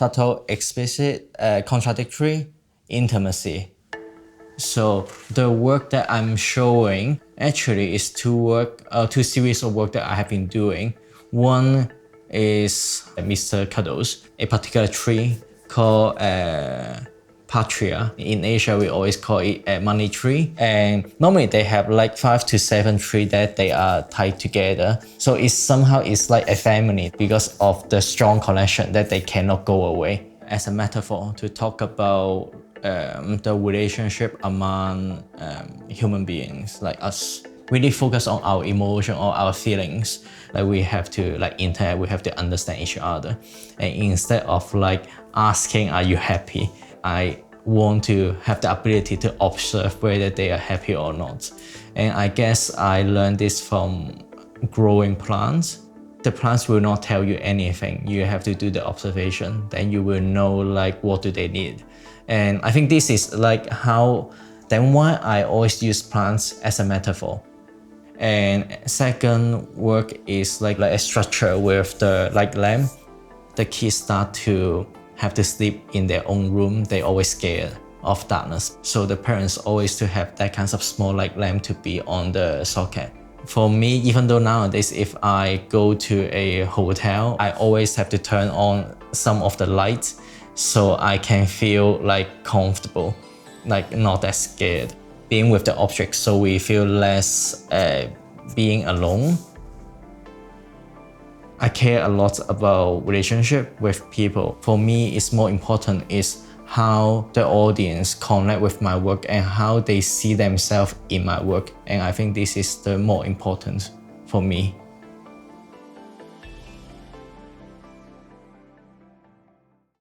subtle, explicit, uh, contradictory, intimacy. So the work that I'm showing actually is two work, uh, two series of work that I have been doing. One is Mr. Cuddles, a particular tree called uh, patria. In Asia, we always call it a money tree. And normally they have like five to seven trees that they are tied together. So it's somehow it's like a family because of the strong connection that they cannot go away. As a metaphor to talk about um, the relationship among um, human beings like us really focus on our emotion or our feelings like we have to like interact we have to understand each other and instead of like asking are you happy i want to have the ability to observe whether they are happy or not. And i guess i learned this from growing plants. The plants will not tell you anything. You have to do the observation. Then you will know like what do they need. And i think this is like how then why i always use plants as a metaphor. And second work is like, like a structure with the like lamp. The kids start to have to sleep in their own room they always scared of darkness. So the parents always to have that kind of small like lamp to be on the socket. For me even though nowadays if i go to a hotel i always have to turn on some of the lights so i can feel like comfortable like not that scared. Being with the object so we feel less uh, being alone. I care a lot about relationship with people. For me, it's more important is how the audience connect with my work and how they see themselves in my work. And I think this is the more important for me.